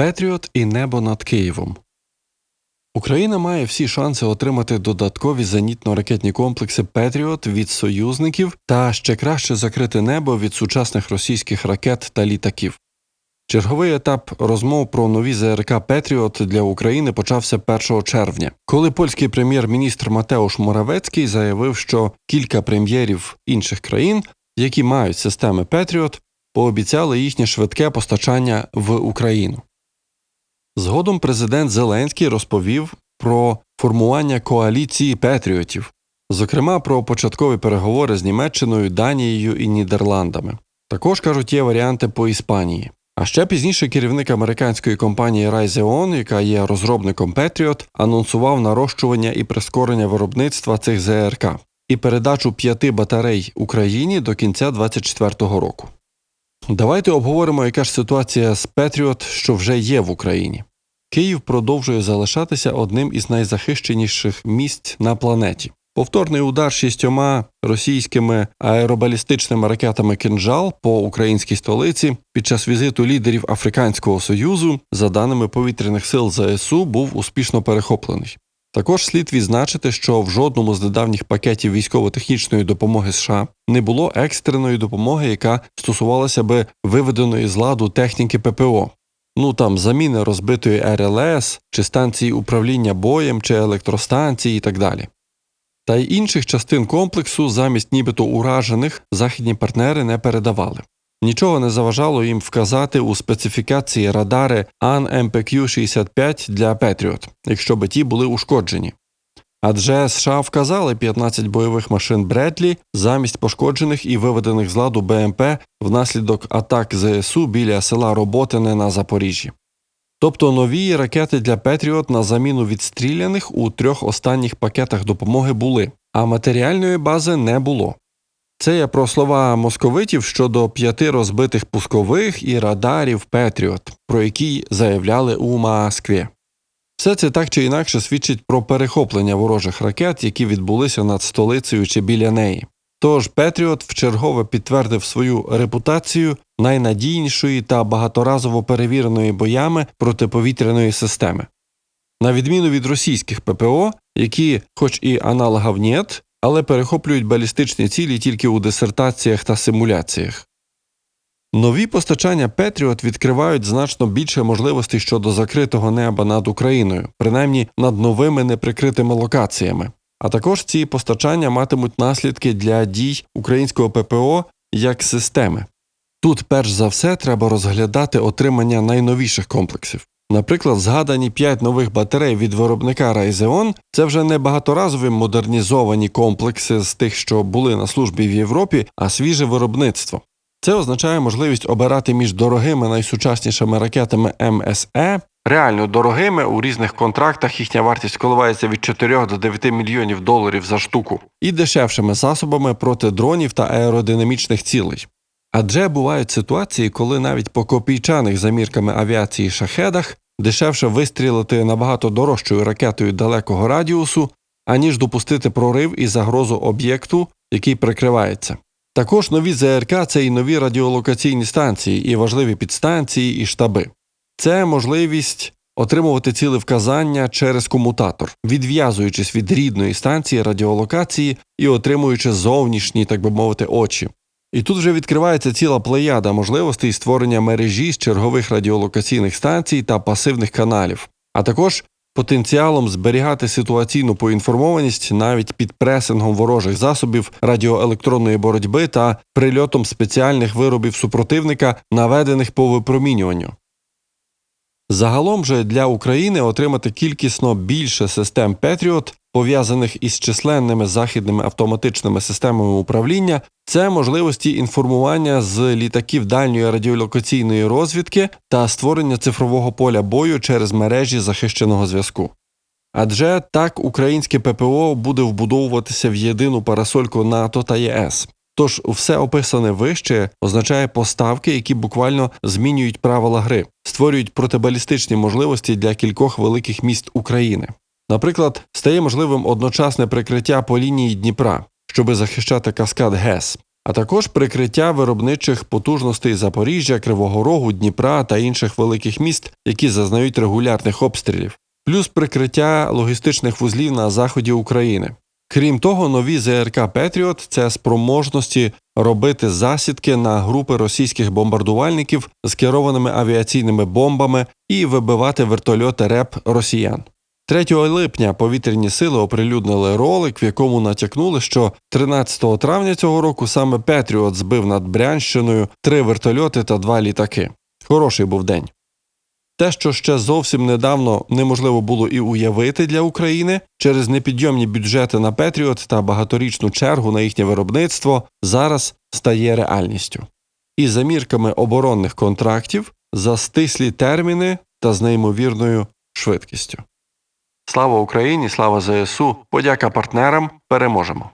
Петріот і небо над Києвом. Україна має всі шанси отримати додаткові зенітно-ракетні комплекси Петріот від союзників та ще краще закрити небо від сучасних російських ракет та літаків. Черговий етап розмов про нові ЗРК Петріот для України почався 1 червня, коли польський прем'єр-міністр Матеуш Моравецький заявив, що кілька прем'єрів інших країн, які мають системи Петріот, пообіцяли їхнє швидке постачання в Україну. Згодом президент Зеленський розповів про формування коаліції Петріотів, зокрема про початкові переговори з Німеччиною, Данією і Нідерландами. Також кажуть, є варіанти по Іспанії. А ще пізніше керівник американської компанії Raytheon, яка є розробником Patriot, анонсував нарощування і прискорення виробництва цих ЗРК і передачу п'яти батарей Україні до кінця 2024 року. Давайте обговоримо, яка ж ситуація з Patriot, що вже є в Україні. Київ продовжує залишатися одним із найзахищеніших місць на планеті. Повторний удар шістьома російськими аеробалістичними ракетами «Кинжал» по українській столиці під час візиту лідерів Африканського союзу, за даними повітряних сил ЗСУ, був успішно перехоплений. Також слід відзначити, що в жодному з недавніх пакетів військово-технічної допомоги США не було екстреної допомоги, яка стосувалася би виведеної з ладу техніки ППО. Ну там заміни розбитої РЛС, чи станції управління боєм, чи електростанції і так далі. Та й інших частин комплексу замість нібито уражених західні партнери не передавали. Нічого не заважало їм вказати у специфікації радари ан МПК 65 для Patriot, якщо би ті були ушкоджені. Адже США вказали 15 бойових машин Бредлі замість пошкоджених і виведених з ладу БМП внаслідок атак ЗСУ біля села Роботине на Запоріжжі. Тобто нові ракети для Петріот на заміну відстріляних у трьох останніх пакетах допомоги були, а матеріальної бази не було. Це я про слова московитів щодо п'яти розбитих пускових і радарів Петріот, про які заявляли у Москві. Все це так чи інакше свідчить про перехоплення ворожих ракет, які відбулися над столицею чи біля неї. Тож Петріот вчергове підтвердив свою репутацію найнадійнішої та багаторазово перевіреної боями протиповітряної системи. На відміну від російських ППО, які, хоч і аналогів нет, але перехоплюють балістичні цілі тільки у дисертаціях та симуляціях. Нові постачання Петріот відкривають значно більше можливостей щодо закритого неба над Україною, принаймні над новими неприкритими локаціями. А також ці постачання матимуть наслідки для дій українського ППО як системи. Тут, перш за все, треба розглядати отримання найновіших комплексів. Наприклад, згадані 5 нових батарей від виробника Raytheon – це вже не багаторазові модернізовані комплекси з тих, що були на службі в Європі, а свіже виробництво. Це означає можливість обирати між дорогими найсучаснішими ракетами МСЕ, реально дорогими у різних контрактах їхня вартість коливається від 4 до 9 мільйонів доларів за штуку, і дешевшими засобами проти дронів та аеродинамічних цілей. Адже бувають ситуації, коли навіть по копійчаних замірками авіації шахедах дешевше вистрілити набагато дорожчою ракетою далекого радіусу, аніж допустити прорив і загрозу об'єкту, який прикривається. Також нові ЗРК це і нові радіолокаційні станції, і важливі підстанції, і штаби. Це можливість отримувати ціле вказання через комутатор, відв'язуючись від рідної станції радіолокації і отримуючи зовнішні, так би мовити, очі. І тут вже відкривається ціла плеяда можливостей створення мережі з чергових радіолокаційних станцій та пасивних каналів, а також потенціалом зберігати ситуаційну поінформованість навіть під пресингом ворожих засобів радіоелектронної боротьби та прильотом спеціальних виробів супротивника, наведених по випромінюванню. Загалом же для України отримати кількісно більше систем Patriot, пов'язаних із численними західними автоматичними системами управління, це можливості інформування з літаків дальньої радіолокаційної розвідки та створення цифрового поля бою через мережі захищеного зв'язку. Адже так українське ППО буде вбудовуватися в єдину парасольку НАТО та ЄС. Тож все описане вище означає поставки, які буквально змінюють правила гри, створюють протибалістичні можливості для кількох великих міст України. Наприклад, стає можливим одночасне прикриття по лінії Дніпра, щоби захищати каскад ГЕС, а також прикриття виробничих потужностей Запоріжжя, Кривого Рогу, Дніпра та інших великих міст, які зазнають регулярних обстрілів, плюс прикриття логістичних вузлів на заході України. Крім того, нові ЗРК Петріот це спроможності робити засідки на групи російських бомбардувальників з керованими авіаційними бомбами і вибивати вертольоти РЕП росіян. 3 липня повітряні сили оприлюднили ролик, в якому натякнули, що 13 травня цього року саме Петріот збив над Брянщиною три вертольоти та два літаки. Хороший був день. Те, що ще зовсім недавно неможливо було і уявити для України через непідйомні бюджети на Петріот та багаторічну чергу на їхнє виробництво, зараз стає реальністю. І за мірками оборонних контрактів за стислі терміни та з неймовірною швидкістю. Слава Україні, слава ЗСУ, подяка партнерам, переможемо!